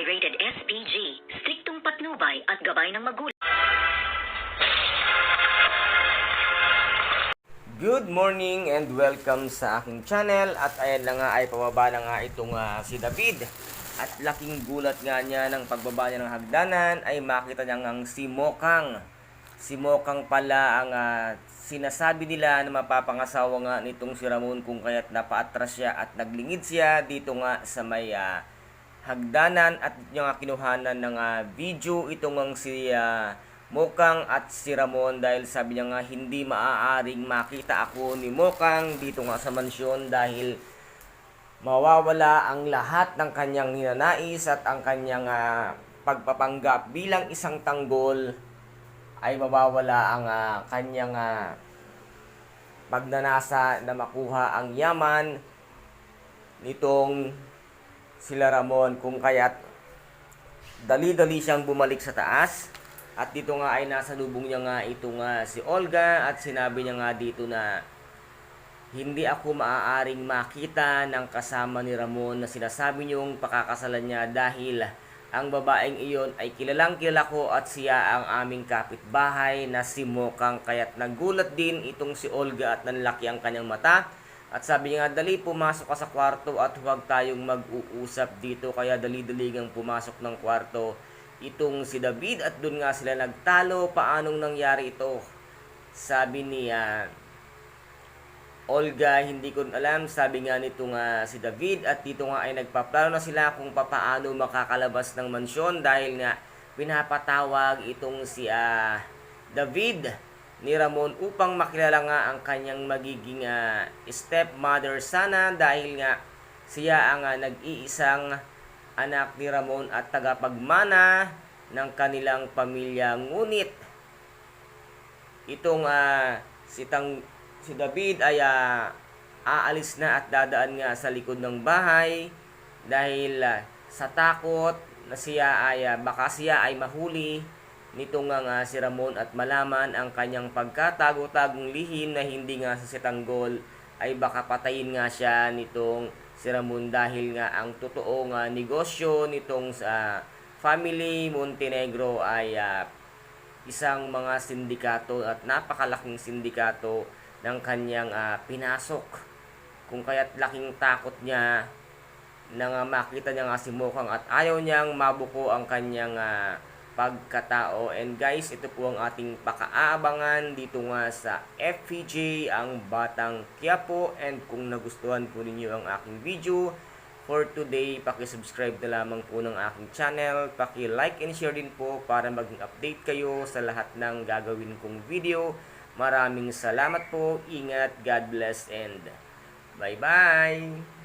ay rated SPG, striktong patnubay at gabay ng magulang. Good morning and welcome sa aking channel. At ayan na nga ay pababa na nga itong ah, si David. At laking gulat nga niya ng pagbaba niya ng hagdanan ay makita niya ngang si Mokang. Si Mokang pala ang ah, sinasabi nila na mapapangasawa nga nitong si Ramon kung kaya't napaatras siya at naglingid siya dito nga sa may ah, hagdanan at yung nga kinuhanan ng ah, video itong ang si ah, Mokang at si Ramon dahil sabi niya nga hindi maaaring makita ako ni Mokang dito nga sa mansyon dahil mawawala ang lahat ng kanyang ninanais at ang kanyang ah, pagpapanggap bilang isang tanggol ay mawawala ang ah, kanyang ah, pagnanasa na makuha ang yaman nitong sila Ramon kung kaya't dali-dali siyang bumalik sa taas. At dito nga ay nasa lubong niya nga ito nga si Olga at sinabi niya nga dito na hindi ako maaaring makita ng kasama ni Ramon na sinasabi niyong pakakasalan niya dahil ang babaeng iyon ay kilalang kilala ko at siya ang aming kapitbahay na si Mokang. Kaya't nagulat din itong si Olga at nanlaki ang kanyang mata at sabi nga dali pumasok ka sa kwarto at huwag tayong mag-uusap dito. Kaya dali-dali pumasok ng kwarto itong si David at doon nga sila nagtalo. Paanong nangyari ito? Sabi niya Olga, hindi ko alam, sabi nga nito nga si David at dito nga ay nagpaplano na sila kung papaano makakalabas ng mansyon dahil nga pinapatawag itong si ah, David ni Ramon upang makilala nga ang kanyang magiging ah, stepmother sana dahil nga siya ang ah, nag-iisang anak ni Ramon at tagapagmana ng kanilang pamilya. Ngunit itong ah, si Tang si David ay ah, aalis na at dadaan nga sa likod ng bahay dahil ah, sa takot na siya ay ah, baka siya ay mahuli nitong nga nga si Ramon at malaman ang kanyang pagkatago-tagong lihim na hindi nga sa sitanggol ay baka patayin nga siya nitong si Ramon dahil nga ang totoo nga negosyo nitong sa family Montenegro ay ah, isang mga sindikato at napakalaking sindikato ng kanyang ah, pinasok. Kung kaya't laking takot niya na nga makita niya nga si Mokang at ayaw niyang mabuko ang kanyang ah, pagkatao. And guys, ito po ang ating pakaabangan dito nga sa FPJ, ang Batang Quiapo. And kung nagustuhan po ninyo ang aking video, for today, paki-subscribe na lamang po ng aking channel. Paki-like and share din po para maging update kayo sa lahat ng gagawin kong video. Maraming salamat po. Ingat. God bless and bye-bye.